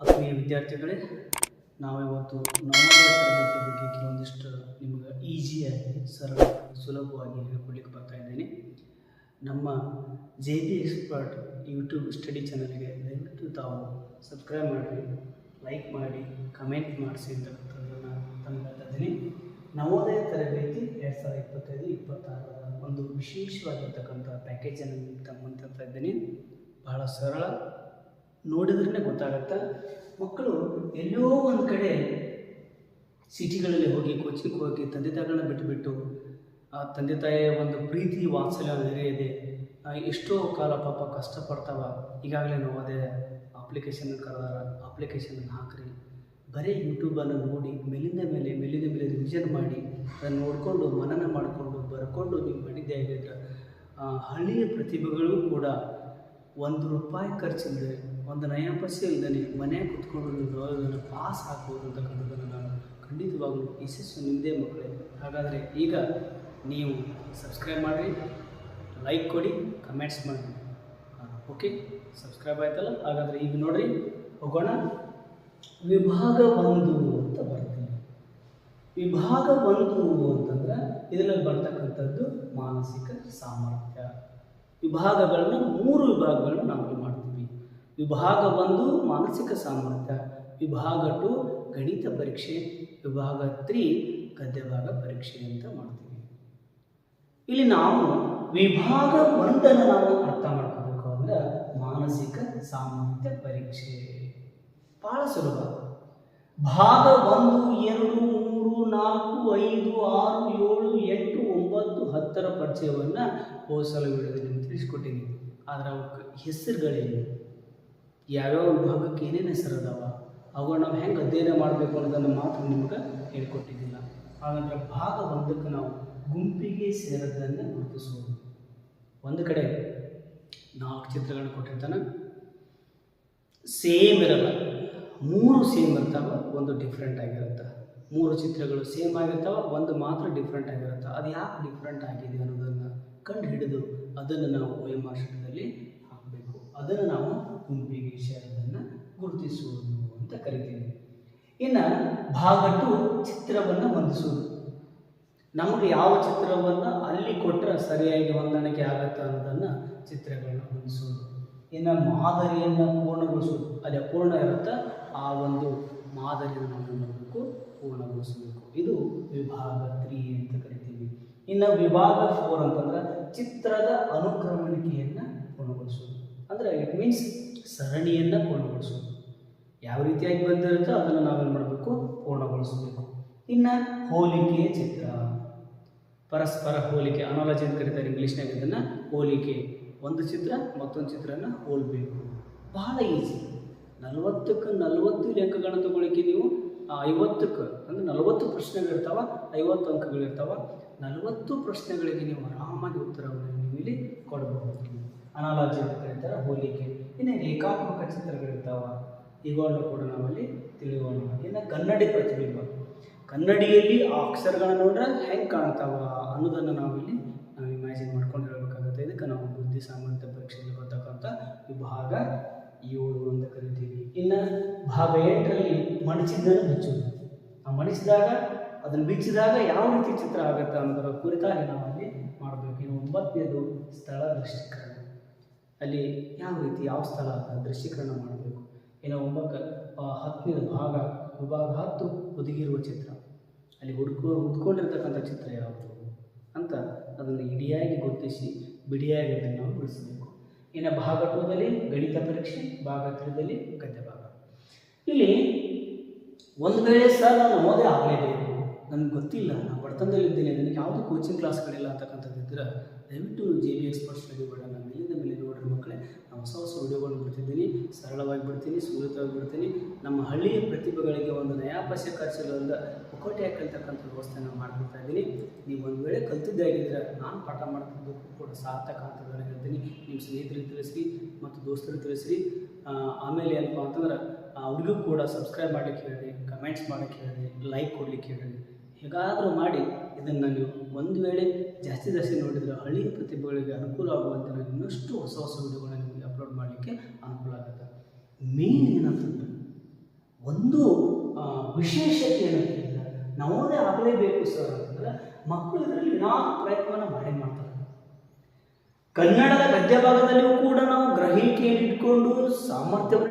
ಆತ್ಮೀಯ ವಿದ್ಯಾರ್ಥಿಗಳೇ, ನಾವಿವತ್ತು ನವೋದಯ ತರಬೇತಿ ಬಗ್ಗೆ ಕೆಲವೊಂದಿಷ್ಟು ನಿಮಗೆ ಈಸಿಯಾಗಿ ಸರಳ, ಸುಲಭವಾಗಿ ಹೇಳ್ಕೊಡ್ಲಿಕ್ಕೆ ಬರ್ತಾ ಇದ್ದೀನಿ. ನಮ್ಮ J B expert YouTube study ಚಾನಲ್ಗೆ ದಯವಿಟ್ಟು ತಾವು ಸಬ್ಸ್ಕ್ರೈಬ್ ಮಾಡಿ ಲೈಕ್ ಮಾಡಿ ಕಮೆಂಟ್ ಮಾಡಿಸಿ ಅಂತಕ್ಕಂಥದ್ದನ್ನು ತಂದು ಇದ್ದೀನಿ. ನವೋದಯ ತರಬೇತಿ ಎರಡು ಸಾವಿರದ ಇಪ್ಪತ್ತೈದು, ಇಪ್ಪತ್ತಾರರ ಒಂದು ವಿಶೇಷವಾಗಿರ್ತಕ್ಕಂಥ ಪ್ಯಾಕೇಜನ್ನು ತಮ್ಮಂತ ಇದ್ದೀನಿ. ಬಹಳ ಸರಳ ನೋಡಿದ್ರೇ ಗೊತ್ತಾಗುತ್ತೆ? ಮಕ್ಕಳು ಎಲ್ಲೋ ಒಂದು ಕಡೆ ಸಿಟಿಗಳಲ್ಲಿ ಹೋಗಿ ಕೋಚಿಂಗ್ ಹೋಗಿ ತಂದೆ ತಾಯಿಗಳನ್ನ ಬಿಟ್ಟುಬಿಟ್ಟು ಆ ತಂದೆ ತಾಯಿಯ ಒಂದು ಪ್ರೀತಿ ವಾತ್ಸಲ್ಯ ಆ, ಎಷ್ಟೋ ಕಾಲ ಪಾಪ ಕಷ್ಟಪಡ್ತಾವ. ಈಗಾಗಲೇ ನಾವು ಅದೇ ಅಪ್ಲಿಕೇಶನ್ ಕರೆದಾರ ಅಪ್ಲಿಕೇಶನ್ ಹಾಕ್ರಿ. ಬರೀ ಯೂಟ್ಯೂಬನ್ನು ನೋಡಿ ಮೇಲಿಂದ ಮೇಲೆ ಮೇಲಿಂದ ಮೇಲೆ ರಿವಿಷನ್ ಮಾಡಿ ಅದನ್ನು ನೋಡಿಕೊಂಡು ಮನನ ಮಾಡಿಕೊಂಡು ಬರ್ಕೊಂಡು ನೀವು ಮಾಡಿದ್ದೆ ಆಗಿದ್ರೆ ಹಳ್ಳಿಯ ಪ್ರತಿಭೆಗಳು ಕೂಡ ಒಂದು ರೂಪಾಯಿ ಖರ್ಚಿಲ್ಲದೆ ಒಂದು ನಯ ಪೈಸೆ ಇಲ್ಲದೆ ಕುತ್ಕೊಂಡು ನೀವು ಓದೋದನ್ನು ಪಾಸ್ ಹಾಕುವುದು ಅಂತಕ್ಕಂಥದ್ದನ್ನು ನಾನು ಖಂಡಿತವಾಗಲೂ ಯಶಸ್ಸು ನಿಂದೇ ಮಕ್ಕಳೇ. ಹಾಗಾದರೆ ಈಗ ನೀವು ಸಬ್ಸ್ಕ್ರೈಬ್ ಮಾಡಿರಿ ಲೈಕ್ ಕೊಡಿ ಕಮೆಂಟ್ಸ್ ಮಾಡಿ ಓಕೆ ಸಬ್ಸ್ಕ್ರೈಬ್ ಆಯ್ತಲ್ಲ? ಹಾಗಾದರೆ ಈಗ ನೋಡ್ರಿ, ಹೋಗೋಣ. ವಿಭಾಗ ಒಂದು ಅಂತ ಬರ್ತೀನಿ ವಿಭಾಗ ಒಂದು ಅಂತಂದ್ರೆ ಇದರಲ್ಲಿ ಬರ್ತಕ್ಕಂಥದ್ದು ಮಾನಸಿಕ ಸಾಮರ್ಥ್ಯ. ವಿಭಾಗಗಳನ್ನ ಮೂರು ವಿಭಾಗಗಳನ್ನ ನಾವು ವಿಭಾಗ ಒಂದು ಮಾನಸಿಕ ಸಾಮರ್ಥ್ಯ, ವಿಭಾಗ ಟು ಗಣಿತ ಪರೀಕ್ಷೆ, ವಿಭಾಗ ತ್ರೀ ಗದ್ಯಭಾಗ ಪರೀಕ್ಷೆ ಅಂತ ಮಾಡ್ತೀವಿ. ಇಲ್ಲಿ ನಾವು ವಿಭಾಗ ಒಂದನ್ನು ನಾವು ಅರ್ಥ ಮಾಡ್ಕೋಬೇಕು ಅಂದ್ರೆ ಮಾನಸಿಕ ಸಾಮರ್ಥ್ಯ ಪರೀಕ್ಷೆ. ಬಹಳ ಸುಲಭ. ಭಾಗ ಒಂದು, ಎರಡು, ಮೂರು, ನಾಲ್ಕು, ಐದು, ಆರು, ಏಳು, ಎಂಟು, ಒಂಬತ್ತು, ಹತ್ತರ ಪರಿಚಯವನ್ನು ಹೋಸಲು ವಿಡಿಯೋದಲ್ಲಿ ನಿಮ್ಗೆ ತಿಳಿಸ್ಕೊಟ್ಟಿದ್ದೀನಿ ಅವಕ್ಕೆ ಹೆಸರುಗಳೇನು? ಯಾವ್ಯಾವ ವಿಭಾಗಕ್ಕೆ ಏನೇನು ಹೆಸರು ಅದಾವ? ಅವು ನಾವು ಹೆಂಗೆ ಅಧ್ಯಯನ ಮಾಡಬೇಕು ಅನ್ನೋದನ್ನು ಮಾತ್ರ ನಿಮ್ಗೆ ಹೇಳ್ಕೊಟ್ಟಿದ್ದಿಲ್ಲ. ಹಾಗಂದ್ರೆ ಭಾಗ ಒಂದಕ್ಕೆ ನಾವು ಗುಂಪಿಗೆ ಸೇರದನ್ನು ಗುರುತಿಸುವುದು ಒಂದು ಕಡೆ ನಾಲ್ಕು ಚಿತ್ರಗಳನ್ನು ಕೊಟ್ಟಿರ್ತಾನೆ. ಸೇಮ್ ಇರಲ್ಲ. ಮೂರು ಸೇಮ್ ಇರ್ತಾವ, ಒಂದು ಡಿಫ್ರೆಂಟ್ ಆಗಿರುತ್ತೆ. ಮೂರು ಚಿತ್ರಗಳು ಸೇಮ್ ಆಗಿರ್ತಾವ, ಒಂದು ಮಾತ್ರ ಡಿಫ್ರೆಂಟ್ ಆಗಿರುತ್ತೆ. ಅದು ಯಾಕೆ ಡಿಫ್ರೆಂಟ್ ಆಗಿದೆ ಅನ್ನೋದನ್ನು ಕಂಡು ಹಿಡಿದು ಅದನ್ನು ನಾವು ಎಂ ಹಾಕಬೇಕು. ಅದನ್ನು ನಾವು ಗುಂಪಿಗೆ ಸೇರೋದನ್ನು ಗುರುತಿಸುವುದು ಅಂತ ಕರಿತೀವಿ. ಇನ್ನು ಭಾಗ ಟು ಚಿತ್ರವನ್ನು ಹೊಂದಿಸುವುದು. ನಮಗೆ ಯಾವ ಚಿತ್ರವನ್ನು ಅಲ್ಲಿ ಕೊಟ್ಟರೆ ಸರಿಯಾಗಿ ಹೊಂದಾಣಿಕೆ ಆಗುತ್ತೆ ಅನ್ನೋದನ್ನು ಚಿತ್ರಗಳನ್ನ ಹೊಂದಿಸುವುದು. ಇನ್ನು ಮಾದರಿಯನ್ನು ಪೂರ್ಣಗೊಳಿಸುವುದು. ಅಲ್ಲಿ ಪೂರ್ಣ ಇರುತ್ತೆ. ಆ ಒಂದು ಮಾದರಿಯನ್ನು ನಾವು ಮಾಡಬೇಕು? ಪೂರ್ಣಗೊಳಿಸಬೇಕು. ಇದು ವಿಭಾಗ ತ್ರೀ ಅಂತ ಕರಿತೀವಿ. ಇನ್ನು ವಿಭಾಗ ಫೋರ್ ಅಂತಂದ್ರೆ ಚಿತ್ರದ ಅನುಕ್ರಮಣಿಕೆಯನ್ನು ಪೂರ್ಣಗೊಳಿಸುವುದು. ಅಂದರೆ ಇಟ್ ಮೀನ್ಸ್ ಸರಣಿಯನ್ನು ಪೂರ್ಣಗೊಳಿಸೋದು. ಯಾವ ರೀತಿಯಾಗಿ ಬಂದಿರುತ್ತೋ ಅದನ್ನು ನಾವೇನು ಮಾಡಬೇಕು? ಪೂರ್ಣಗೊಳಿಸಬೇಕು. ಇನ್ನು ಹೋಲಿಕೆಯ ಚಿತ್ರ. ಪರಸ್ಪರ ಹೋಲಿಕೆ ಅನಾಲಜಿ ಅಂತ ಕರೀತಾರೆ ಇಂಗ್ಲೀಷ್ನಾಗ ಇದನ್ನು ಹೋಲಿಕೆ. ಒಂದು ಚಿತ್ರ, ಮತ್ತೊಂದು ಚಿತ್ರನ ಹೋಲ್ಬೇಕು. ಬಹಳ ಈಸಿ ನಲವತ್ತಕ್ಕೆ ನಲವತ್ತು ಲೆಕ್ಕಗಳನ್ನು ತಗೊಳ್ಳಿಕ್ಕೆ ನೀವು ಐವತ್ತಕ್ಕೆ, ಅಂದರೆ ನಲವತ್ತು ಪ್ರಶ್ನೆಗಳಿರ್ತಾವ ಐವತ್ತು ಅಂಕಗಳಿರ್ತಾವ ನಲವತ್ತು ಪ್ರಶ್ನೆಗಳಿಗೆ ನೀವು ಆರಾಮಾಗಿ ಉತ್ತರವನ್ನು ನೀವು ಇಲ್ಲಿ ಕೊಡಬಹುದು ಅನಾಲಜಿ ಅಂತ ಕರೀತಾರೆ, ಹೋಲಿಕೆ. ಇನ್ನು ರೇಖಾತ್ಮಕ ಚಿತ್ರಗಳಿರ್ತಾವ. ಇವುಗಳನ್ನು ಕೂಡ ನಾವಲ್ಲಿ ತಿಳಿಯೋಣ. ಇನ್ನು ಕನ್ನಡಿ ಪ್ರತಿಬಿಂಬ. ಕನ್ನಡಿಯಲ್ಲಿ ಆ ಅಕ್ಷರಗಳನ್ನ ನೋಡ್ರೆ ಹೆಂಗೆ ಕಾಣ್ತಾವ ಅನ್ನೋದನ್ನು ನಾವಿಲ್ಲಿ ನಾವು ಇಮ್ಯಾಜಿನ್ ಮಾಡ್ಕೊಂಡು ಹೇಳಬೇಕಾಗುತ್ತೆ ಇದಕ್ಕೆ ನಾವು ಬುದ್ಧಿ ಸಾಮರ್ಥ್ಯ ಪರೀಕ್ಷೆಯಲ್ಲಿ ಬರ್ತಕ್ಕಂಥ ವಿಭಾಗ ಏಳು ಅಂತ ಕರಿತೀವಿ. ಇನ್ನು ಭಾಗ ಎಂಟರಲ್ಲಿ ಮಣಿಸಿದ್ದನ್ನು ಬಿಚ್ಚೋದು. ಆ ಮಣಿಸಿದಾಗ, ಅದನ್ನು ಬಿಚ್ಚಿದಾಗ ಯಾವ ರೀತಿ ಚಿತ್ರ ಆಗುತ್ತೆ ಅನ್ನೋದರ ಕುರಿತಾಗಿ ನಾವಲ್ಲಿ ಮಾಡಬೇಕು. ಇನ್ನು ಒಂಬತ್ತನೇದು ಸ್ಥಳ ದೃಶ್ಯೀಕರಣ. ಅಲ್ಲಿ ಯಾವ ರೀತಿ ಯಾವ ಸ್ಥಳ ದೃಶ್ಯೀಕರಣ ಮಾಡಬೇಕು. ಏನೋ ಒಂಬತ್ತು ಆ, ಹತ್ತನೇದು ಭಾಗ ವಿಭಾಗ ಹತ್ತು ಒದಗಿರುವ ಚಿತ್ರ. ಅಲ್ಲಿ ಹುಡ್ಕೋ ಹುಡ್ಕೊಂಡಿರ್ತಕ್ಕಂಥ ಚಿತ್ರ ಯಾವುದು ಅಂತ ಅದನ್ನು ಇಡಿಯಾಗಿ ಗುರುತಿಸಿ ಬಿಡಿಯಾಗಿ ಅದನ್ನು ನಾವು ಬಿಡಿಸಬೇಕು. ಇನ್ನು ಭಾಗ ಟೂದಲ್ಲಿ ಗಣಿತ ಪರೀಕ್ಷೆ ಭಾಗ ತ್ರೀದಲ್ಲಿ ಗದ್ಯ ಭಾಗ. ಇಲ್ಲಿ ಒಂದು ವೇಳೆ ಸರ್ ನಾನು ಓದೇ ಆಗಲೇಬೇಕು. ನನಗೆ ಗೊತ್ತಿಲ್ಲ ನಾನು ಬಡತನದಲ್ಲಿದ್ದೇನೆ ನನಗೆ ಯಾವುದೂ ಕೋಚಿಂಗ್ ಕ್ಲಾಸ್ಗಳಿಲ್ಲ ಅಂತಕ್ಕಂಥದ್ದು ಇದ್ದರೆ ದಯವಿಟ್ಟು ಜೆ ಬಿ ಎಕ್ಸ್ಪರ್ಟ್ಸ್ ಬೇಡ ನಾನು ಮೇಲಿಂದ ಮೇಲೆ ನೋಡ್ರಿ ಮಕ್ಕಳೇ ನಾನು ಹೊಸ ಹೊಸ ವಿಡಿಯೋಗಳನ್ನು ಬಿಡ್ತಿದ್ದೀನಿ ಬಿಡ್ತೀನಿ ನಮ್ಮ ಹಳ್ಳಿಯ ಪ್ರತಿಭೆಗಳಿಗೆ ಒಂದು ನಯಾಪಸ್ಯ ಖರ್ಚಿಲ್ಲದ ಮುಖೋಟೆಯಾಗಿ ವ್ಯವಸ್ಥೆ ವ್ಯವಸ್ಥೆಯನ್ನು ಮಾಡ್ಕೊಡ್ತಾ ಇದ್ದೀನಿ. ನೀವು ಒಂದು ವೇಳೆ ಕಲ್ತಿದ್ದಾಗಿದ್ದರೆ ನಾನು ಪಾಠ ಮಾಡ್ತಿದ್ದಕ್ಕೂ ಕೂಡ ಸಾರ್ಥಕ ಅಂತ ಹೇಳ್ತೀನಿ. ನಿಮ್ಮ ಸ್ನೇಹಿತರಿಗೆ ತಿಳಿಸ್ರಿ ಮತ್ತು ದೋಸ್ತರು ತಿಳಿಸ್ರಿ. ಆಮೇಲೆ ಏನಪ್ಪ ಅಂತಂದ್ರೆ ಅವ್ರಿಗೂ ಕೂಡ ಸಬ್ಸ್ಕ್ರೈಬ್ ಮಾಡಲಿಕ್ಕೆ ಹೇಳಿ ಕಮೆಂಟ್ಸ್ ಮಾಡಲಿಕ್ಕೆ ಹೇಳಿ ಲೈಕ್ ಕೊಡಲಿಕ್ಕೆ ಹೇಳಿ, ಹೇಗಾದರೂ ಮಾಡಿ ಇದನ್ನು ನೀವು ಒಂದು ವೇಳೆ ಜಾಸ್ತಿ ಜಾಸ್ತಿ ನೋಡಿದರೆ ಹಳ್ಳಿಯ ಪ್ರತಿಭೆಗಳಿಗೆ ಅನುಕೂಲ ಆಗುವಂತೆ ನಾನು ಇನ್ನಷ್ಟು ಹೊಸ ಹೊಸ ವಿಡಿಯೋಗಳನ್ನು ನಿಮಗೆ ಅಪ್ಲೋಡ್ ಮಾಡಲಿಕ್ಕೆ ಮೇನ್ ಏನಂತಂದ್ರೆ ಒಂದು ವಿಶೇಷತೆ ಏನಂತಂದ್ರೆ ನವೋದಯ ಆಗಲೇಬೇಕು ಸರ್ ಅಂತಂದ್ರೆ ಮಕ್ಕಳು ಇದರಲ್ಲಿ ನಾ ಪ್ರಯತ್ನವನ್ನು ಮಾಡೇ ಮಾಡ್ತಾರೆ. ಕನ್ನಡದ ಗದ್ಯ ಭಾಗದಲ್ಲಿಯೂ ಕೂಡ ನಾವು ಗ್ರಹಿಕೆಯನ್ನು ಇಟ್ಕೊಂಡು ಸಾಮರ್ಥ್ಯವನ್ನು